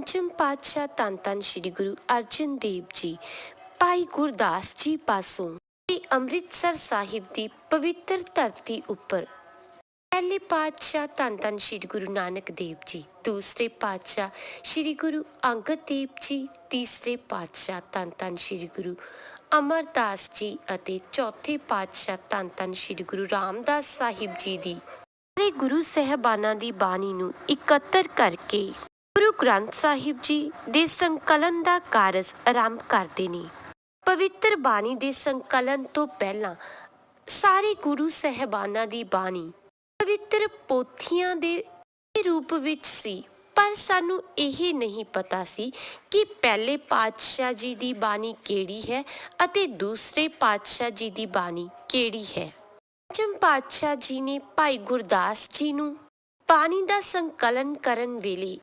ਪੰਚਮ ਪਾਤਸ਼ਾਹ ਧੰਨ ਧੰਨ ਸ੍ਰੀ ਗੁਰੂ ਅਰਜਨ ਦੇਵ ਜੀ, ਭਾਈ ਗੁਰਦਾਸ ਜੀ ਪਾਸੋਂ ਸ੍ਰੀ ਅੰਮ੍ਰਿਤਸਰ ਸਾਹਿਬ ਦੀ ਪਵਿੱਤਰ ਧਰਤੀ ਉੱਪਰ। ਪਹਿਲੇ ਪਾਤਸ਼ਾਹ ਧੰਨ ਧੰਨ ਸ੍ਰੀ ਗੁਰੂ ਨਾਨਕ ਦੇਵ ਜੀ, ਦੂਸਰੇ ਪਾਤਸ਼ਾਹ ਸ੍ਰੀ ਗੁਰੂ ਅੰਗਦ ਦੇਵ ਜੀ, ਤੀਸਰੇ ਪਾਤਸ਼ਾਹ ਧੰਨ ਧੰਨ ਸ੍ਰੀ ਗੁਰੂ ਅਮਰਦਾਸ ਜੀ ਅਤੇ ਚੌਥੇ ਪਾਤਸ਼ਾਹ ਧੰਨ ਧੰਨ ਸ੍ਰੀ ਗੁਰੂ ਰਾਮਦਾਸ ਸਾਹਿਬ ਜੀ ਦੀ ਸਾਰੇ ਗੁਰੂ ਸਹਿਬਾਨਾਂ ਦੀ ਬਾਣੀ ਨੂੰ ਇਕੱਤਰ ਕਰਕੇ ਗ੍ਰੰਥ ਸਾਹਿਬ ਜੀ ਦੇ ਸੰਕਲਨ ਦਾ ਕਾਰਜ ਆਰੰਭ ਕਰਦੇ ਨੇ। ਪਵਿੱਤਰ ਬਾਣੀ ਦੇ ਸੰਕਲਨ ਤੋਂ ਪਹਿਲਾਂ ਸਾਰੇ ਗੁਰੂ ਸਹਿਬਾਨਾਂ ਦੀ ਬਾਣੀ ਪਵਿੱਤਰ ਪੋਥੀਆਂ ਦੇ ਰੂਪ ਵਿੱਚ ਸੀ। ਪਰ ਸਾਨੂੰ ਇਹ ਨਹੀਂ ਪਤਾ ਸੀ ਕਿ ਪਹਿਲੇ ਪਾਤਸ਼ਾਹ ਜੀ ਦੀ ਬਾਣੀ ਕਿਹੜੀ ਹੈ ਅਤੇ ਦੂਸਰੇ ਪਾਤਸ਼ਾਹ ਜੀ ਦੀ ਬਾਣੀ ਕਿਹੜੀ ਹੈ। ਪੰਚਮ ਪਾਤਸ਼ਾਹ ਜੀ ਨੇ ਭਾਈ ਗੁਰਦਾਸ ਜੀ ਨੂੰ ਬਾਣੀ ਦਾ ਸੰਕਲਨ ਕਰਨ ਵੇਲੇ